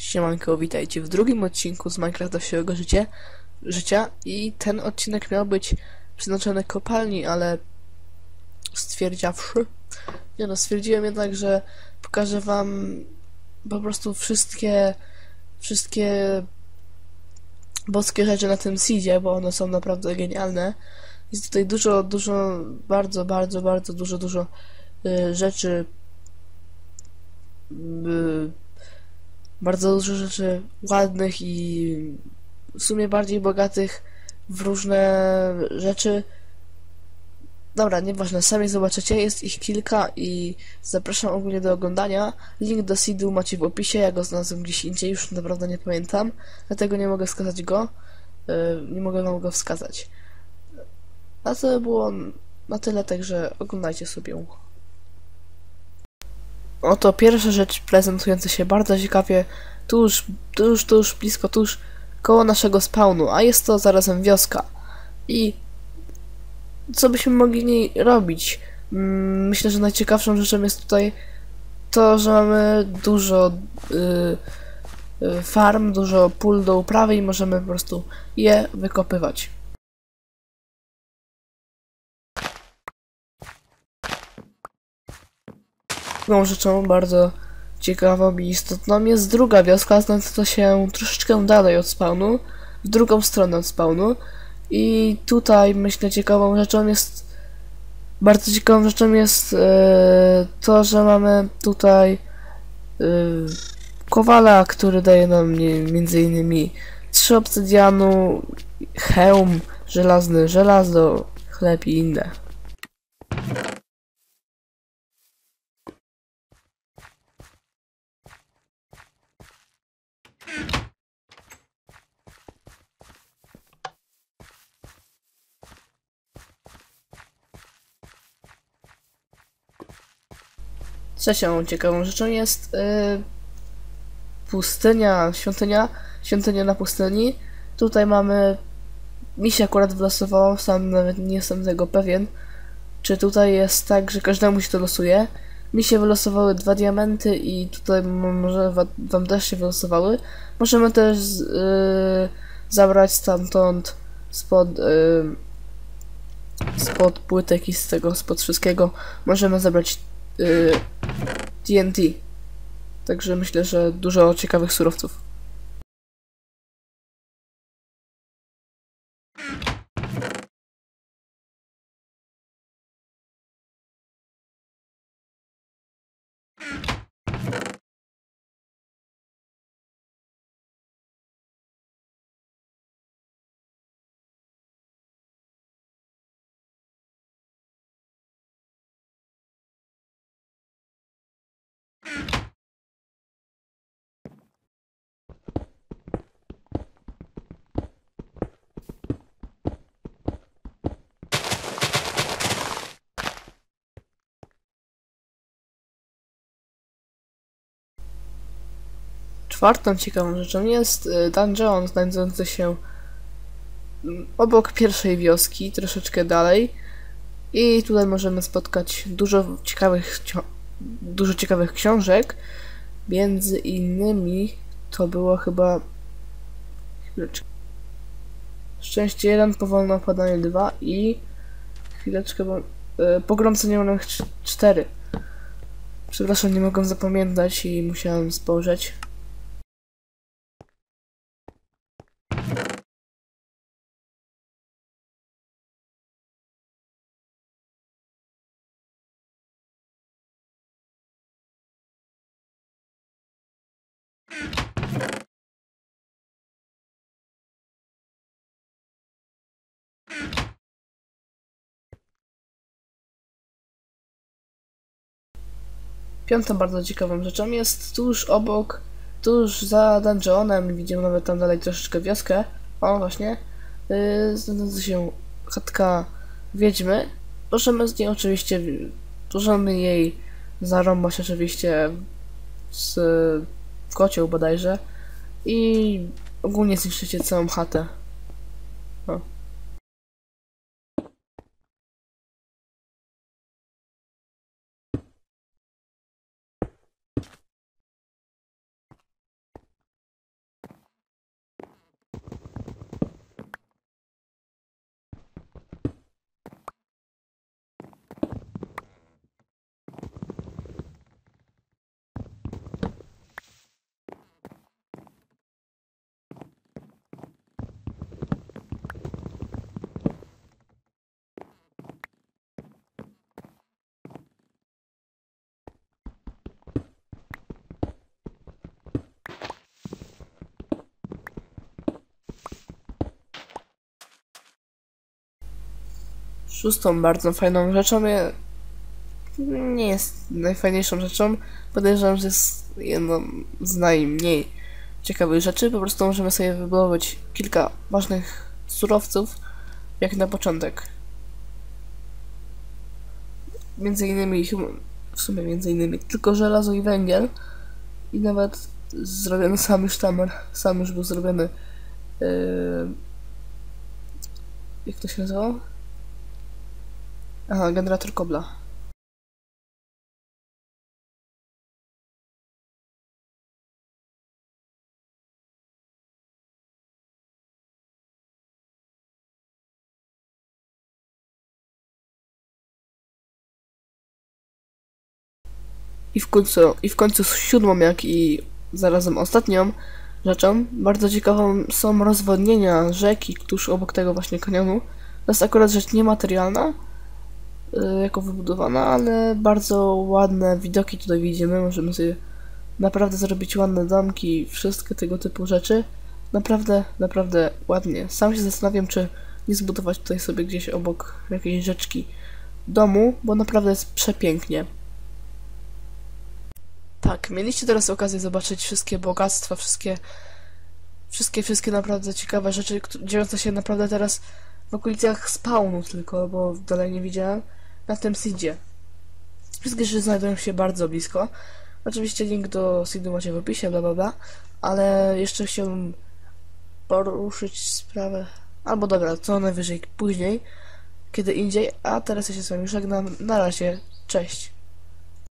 Siemanko, witajcie w drugim odcinku z Minecraftowego życia, życia i ten odcinek miał być przeznaczony kopalni, ale stwierdziawszy, nie no, stwierdziłem jednak, że pokażę wam po prostu wszystkie, wszystkie boskie rzeczy na tym seedzie, bo one są naprawdę genialne. Jest tutaj dużo, dużo, bardzo, bardzo, bardzo dużo, dużo y, rzeczy y, bardzo dużo rzeczy ładnych i w sumie bardziej bogatych w różne rzeczy. Dobra, nieważne, sami zobaczycie, jest ich kilka i zapraszam ogólnie do oglądania. Link do seedu macie w opisie, ja go znalazłem gdzieś indziej, już naprawdę nie pamiętam, dlatego nie mogę wskazać go, yy, nie mogę wam go wskazać. A to było na tyle, także oglądajcie sobie. Oto pierwsza rzecz prezentująca się bardzo ciekawie tuż, tuż, tuż, blisko, tuż koło naszego spawnu, a jest to zarazem wioska. I co byśmy mogli niej robić? Mm, Myślę, że najciekawszą rzeczą jest tutaj to, że mamy dużo y, y, farm, dużo pól do uprawy i możemy po prostu je wykopywać. Drugą rzeczą bardzo ciekawą i istotną jest druga wioska, znajdująca się troszeczkę dalej od spawnu, w drugą stronę od spawnu. I tutaj myślę ciekawą rzeczą jest bardzo ciekawą rzeczą jest e, to, że mamy tutaj e, kowala, który daje nam między innymi trzy obsydianu, hełm żelazny, żelazo, chleb i inne. Trzecią ciekawą rzeczą jest yy, pustynia, świątynia, świątynia na pustyni. Tutaj mamy, mi się akurat wylosowało, sam nawet nie jestem tego pewien, czy tutaj jest tak, że każdemu się to losuje. Mi się wylosowały dwa diamenty i tutaj może wa- wam też się wylosowały. Możemy też yy, zabrać stamtąd spod, yy, spod płytek i z tego, spod wszystkiego możemy zabrać yy, TNT. Także myślę, że dużo ciekawych surowców. Czwartą ciekawą rzeczą jest y, dungeon znajdujący się mm, obok pierwszej wioski, troszeczkę dalej. I tutaj możemy spotkać dużo ciekawych, dużo ciekawych książek. Między innymi to było chyba. Chwileczkę. Szczęście 1, powolne opadanie 2 i. Chwileczkę, bo. Pogromcy nieonych 4. Przepraszam, nie mogłem zapamiętać i musiałem spojrzeć. Piątą bardzo ciekawą rzeczą jest tuż obok, tuż za dungeonem, widzimy nawet tam dalej troszeczkę wioskę. O, właśnie. Yy, znajduje się chatka wiedźmy. Możemy z niej oczywiście, możemy jej zarąbać oczywiście z kocioł bodajże i ogólnie zniszczycie całą chatę. O. Szóstą bardzo fajną rzeczą nie jest najfajniejszą rzeczą. Podejrzewam, że jest jedną z najmniej ciekawych rzeczy. Po prostu możemy sobie wybudować kilka ważnych surowców, jak na początek. Między innymi, w sumie między innymi tylko żelazo i węgiel. I nawet zrobiony sam już tamer, sam już był zrobiony. Yy... Jak to się nazywało? Aha, generator kobla. I w końcu, i w końcu siódmą, jak i zarazem ostatnią rzeczą, bardzo ciekawą są rozwodnienia rzeki tuż obok tego właśnie kanionu. To jest akurat rzecz niematerialna, jako wybudowana, ale bardzo ładne widoki tutaj widzimy. Możemy sobie naprawdę zrobić ładne domki, wszystkie tego typu rzeczy. Naprawdę, naprawdę ładnie. Sam się zastanawiam, czy nie zbudować tutaj sobie gdzieś obok jakiejś rzeczki domu, bo naprawdę jest przepięknie. Tak, mieliście teraz okazję zobaczyć wszystkie bogactwa, wszystkie, wszystkie, wszystkie naprawdę ciekawe rzeczy, dziejące się naprawdę teraz w okolicach spawnu tylko, bo dalej nie widziałem, na tym seedzie. Wszystkie rzeczy znajdują się bardzo blisko. Oczywiście link do seedu macie w opisie, bla bla bla, ale jeszcze chciałbym poruszyć sprawę, albo dobra, co najwyżej później, kiedy indziej, a teraz ja się z wami żegnam, na razie, cześć.